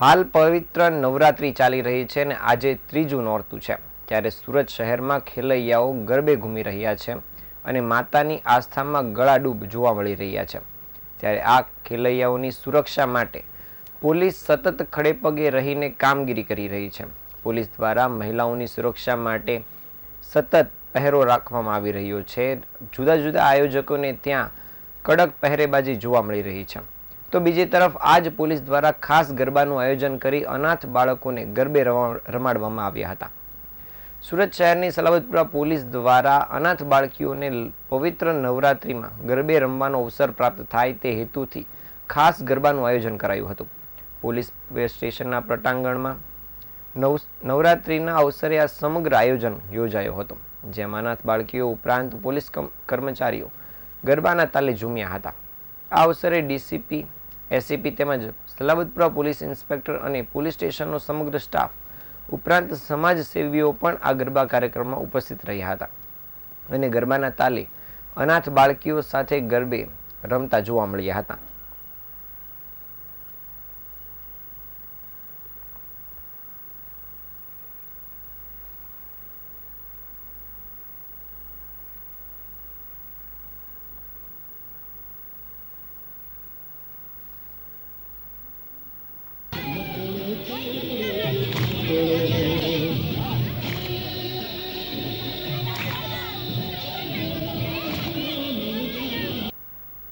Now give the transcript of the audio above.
હાલ પવિત્ર નવરાત્રિ ચાલી રહી છે અને આજે ત્રીજું નોરતું છે. ત્યારે સુરત શહેરમાં ખેલૈયાઓ ગરબે ઘૂમી રહ્યા છે અને માતાની આસ્થામાં ગળાડૂબ જોવા મળી રહ્યા છે. ત્યારે આ ખેલૈયાઓની સુરક્ષા માટે પોલીસ સતત ખડેપગે રહીને કામગીરી કરી રહી છે. પોલીસ દ્વારા મહિલાઓની સુરક્ષા માટે સતત પહેરો રાખવામાં આવી રહ્યો છે. જુદા જુદા આયોજકોને ત્યાં કડક પહેરેબાજી જોવા મળી રહી છે. તો બીજી તરફ આજ પોલીસ દ્વારા ખાસ ગરબાનું આયોજન કરી અનાથ બાળકોને ગરબે રમાડવામાં આવ્યા હતા. સુરત શહેરની સલાવતપુરા પોલીસ દ્વારા અનાથ બાળકીઓને પવિત્ર નવરાત્રિમાં ગરબે રમવાનો અવસર પ્રાપ્ત થાય તે હેતુથી ખાસ ગરબાનું આયોજન કરાયું હતું. પોલીસ સ્ટેશનના પ્રટાંગણમાં નવ, નવરાત્રિના અવસરે આ સમગ્ર આયોજન યોજાયો હતો, જેમાં અનાથ બાળકીઓ ઉપરાંત પોલીસ કર્મચારીઓ ગરબાના તાલે ઝૂમ્યા હતા. આ અવસરે ડીસીપી એસીપી તેમજ સલાબતપુરા પોલીસ ઇન્સ્પેક્ટર અને પોલીસ સ્ટેશનનો સમગ્ર સ્ટાફ ઉપરાંત સમાજસેવીઓ પણ આ ગરબા કાર્યક્રમમાં ઉપસ્થિત રહ્યા હતા. અને ગરબાના તાલે અનાથ બાળકીઓ સાથે ગરબે રમતા જોવા મળ્યા હતા.